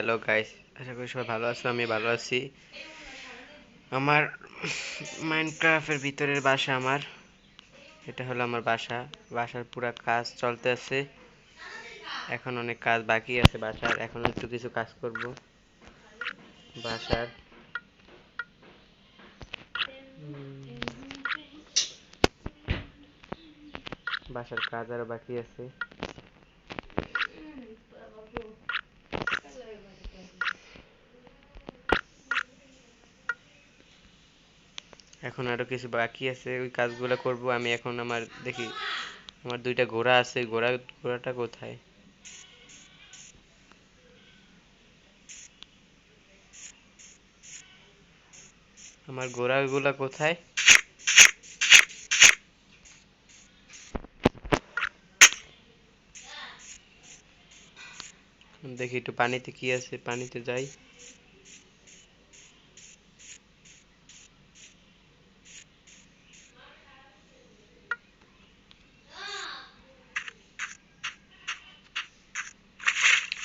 Hello guys আশা করি সবাই ভালো আছো, আমি ভালো আছি। আমার মাইনক্রাফটের ভিতরের বাসা আমার। এটা হলো আমার বাসা। বাসার পুরো কাজ চলতে আছে। এখন অনেক কাজ বাকি আছে বাসার। এখন একটু কিছু কাজ করব। বাসার। বাসার কাজ আরও বাকি আছে। এখন আরও কিছু বাকি আছে, ওই কাজগুলো করব। আমি এখন আমার, দেখি, আমার দুইটা ঘোড়া আছে, ঘোড়া, ঘোড়াটা কোথায়? আমার ঘোড়াগুলা কোথায়? দেখি একটু পানিতে কি আছে, পানিতে যাই।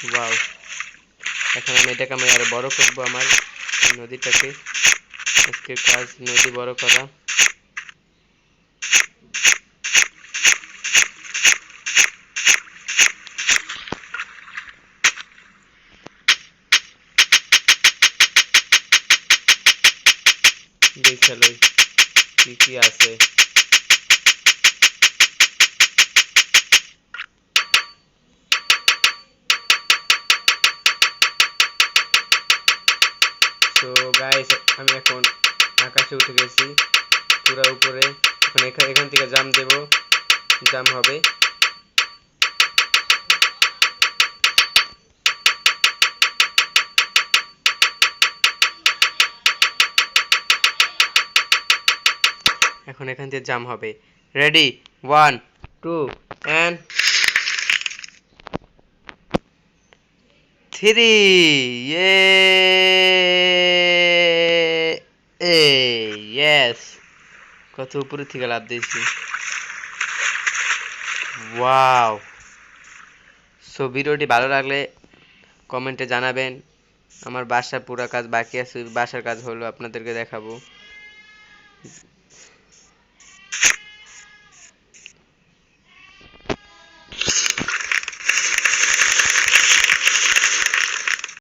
ওয়াও এখন আমি এটাকে আমি আরও বড় করব আমার নদীটাকে। আজকের কাজ নদী বড় করা। দেখাল কি কি আছে। তো গাইস আমি এখন আকাশে উঠে গেছি। পুরো উপরে। এখন এখান এখান থেকে জাম দেব। জাম হবে। এখন এখান থেকে জাম হবে। Ready one two and three ইয়ে এ ইয়েস কত উপরে থেকে লাভ দিয়েছি। ওয়াও সো ভিডিওটি ভালো লাগলে কমেন্টে জানাবেন। আমার বাসার পুরো কাজ বাকি আছে, বাসার কাজ হলো আপনাদেরকে দেখাবো।